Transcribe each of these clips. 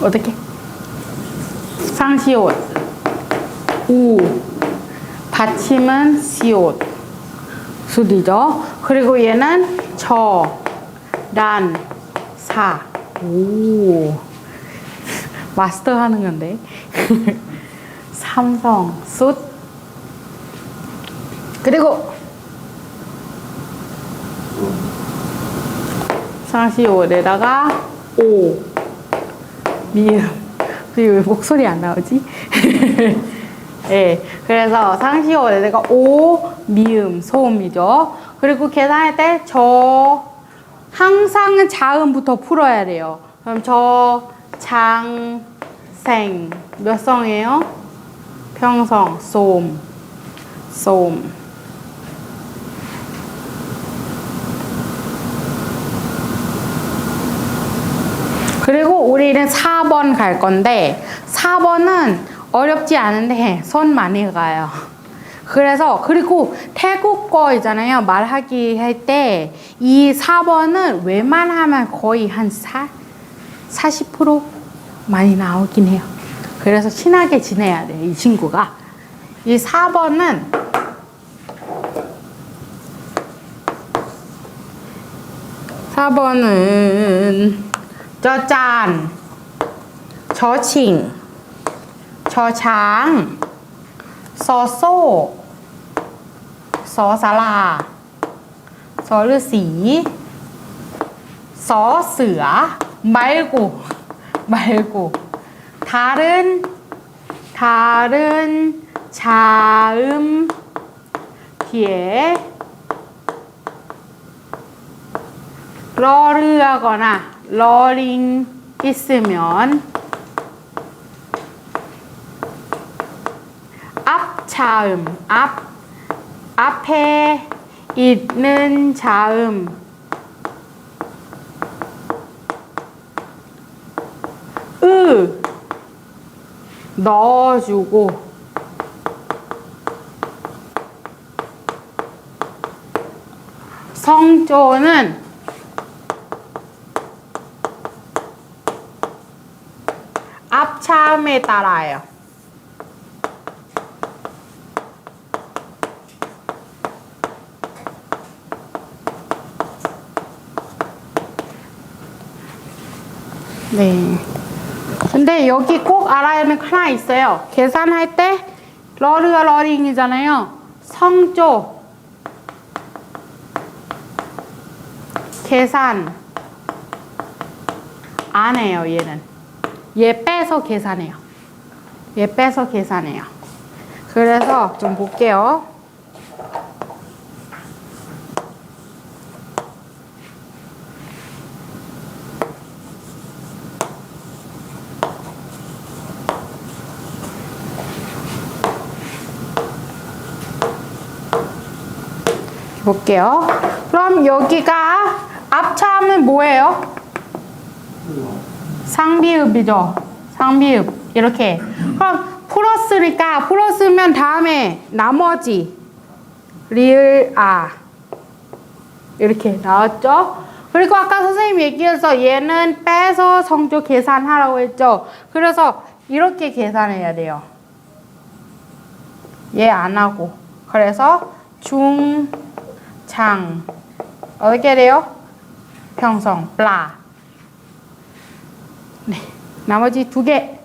어떻게? 상시옷. 우. 받침은 시옷. 수리죠. 그리고 얘는 저, 란, 사. 오. 마스터 하는 건데. 삼성, 숫. 그리고 상시옷에다가 오. 미음. 왜 목소리 안 나오지? 예. 그래서 상시옷에다가 오, 미음, 소음이죠. 그리고 계산할 때 저 항상 자음부터 풀어야 돼요. 그럼 저 장, 생. 몇 성이에요? 평성, 소음. 소음. 그리고 우리는 4번 갈 건데 4번은 어렵지 않은데 손 많이 가요. 그래서 그리고 태국어 있잖아요. 말하기 할 때 이 4번은 웬만하면 거의 한 4, 40% 많이 나오긴 해요. 그래서 친하게 지내야 돼요. 이 친구가. 이 4번은 사번은 저짠, 저칭, 저장, 서소, 서사라, 서르시, 서스아, 말고, 말고, 다른, 다른 자음 뒤에 러르하거나 러링 있으면 앞 자음 앞 앞에 있는 자음. 으 넣어주고. 성조는 앞참에 따라요. 네. 근데 여기 꼭 알아야 하는 거 하나 있어요. 계산할 때 러르가 러링이잖아요. 성조 계산 안 해요, 얘는. 얘 빼서 계산해요. 얘 빼서 계산해요. 그래서 좀 볼게요. 볼게요. 그럼 여기가 앞참은 뭐예요? 상비읍이죠. 상비읍. 이렇게. 그럼 플러스니까 플러스면 다음에 나머지 리을 아 이렇게 나왔죠? 그리고 아까 선생님 얘기해서 얘는 빼서 성조 계산하라고 했죠? 그래서 이렇게 계산해야 돼요. 얘 안 하고. 그래서 중, 장. 어떻게 돼요? 평성, 블라. 네. 나머지 두 개.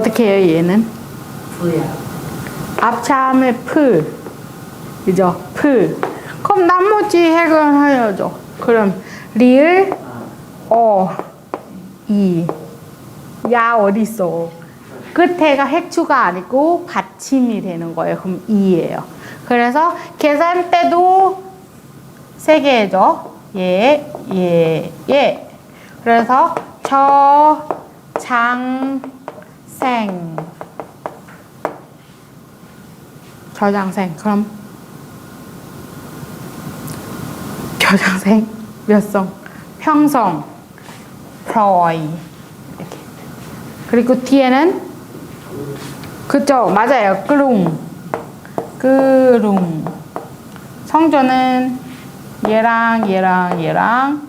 어떻게 해요 얘는? 부야. 앞참의 풀 그죠? 풀 그럼 나머지 해결해야죠 그럼 리을 어, 이, 야 어디 있어? 끝에가 핵추가 아니고 받침이 되는 거예요. 그럼 이예요. 그래서 계산 때도 세 개죠. 예, 예, 예. 그래서 저, 장, 생. 저장생. 그럼 겨장생 몇 성? 평성, 프로이 이렇게. 그리고 뒤에는 그죠 맞아요 끄룽 끄룽 성조는 얘랑 얘랑 얘랑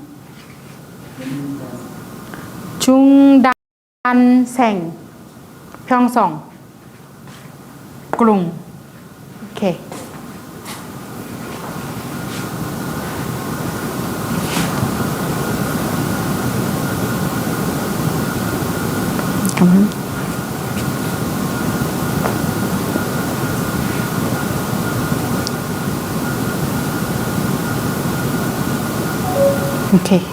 중단생 평성 끄룽 이렇게 잠깐만. 오케이.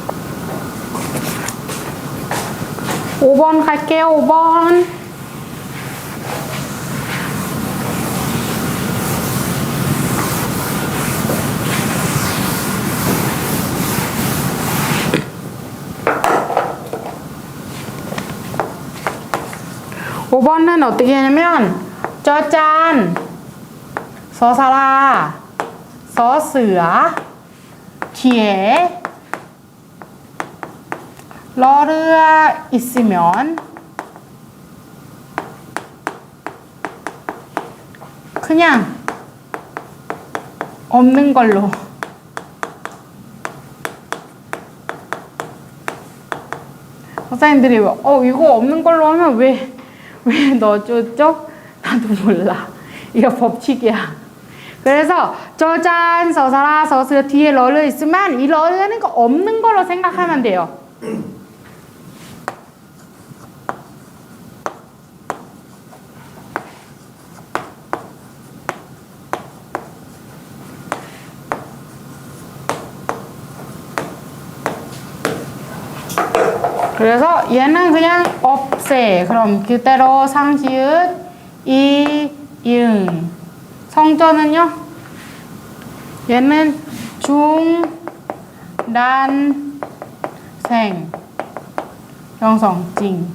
5번 갈게요, 5번. 오번은 어떻게 하냐면 저짠 서사라. 서스아 뒤에 러르아 있으면 그냥 없는 걸로. 선생님들이 어 이거 없는 걸로 하면 왜 왜 넣어줬죠? 나도 몰라. 이거 법칙이야. 그래서 저잔 서사라 서스 뒤에 러를 있으면 이 러는 거 없는 걸로 생각하면 돼요. 그래서 얘는 그냥 없애. 그럼 그대로 상시읒 이, 이응. 성조는요? 얘는 중, 난, 생. 영성, 징.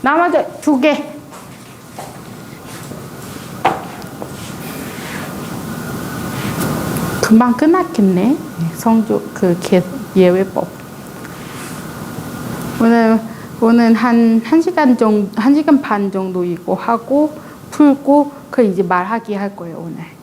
나머지 두 개. 금방 끝났겠네. 성조, 그, 개, 예외법. 오늘 오늘 한 1시간 정도 1시간 반 정도 이거 하고 풀고 그 이제 말하기 할 거예요, 오늘.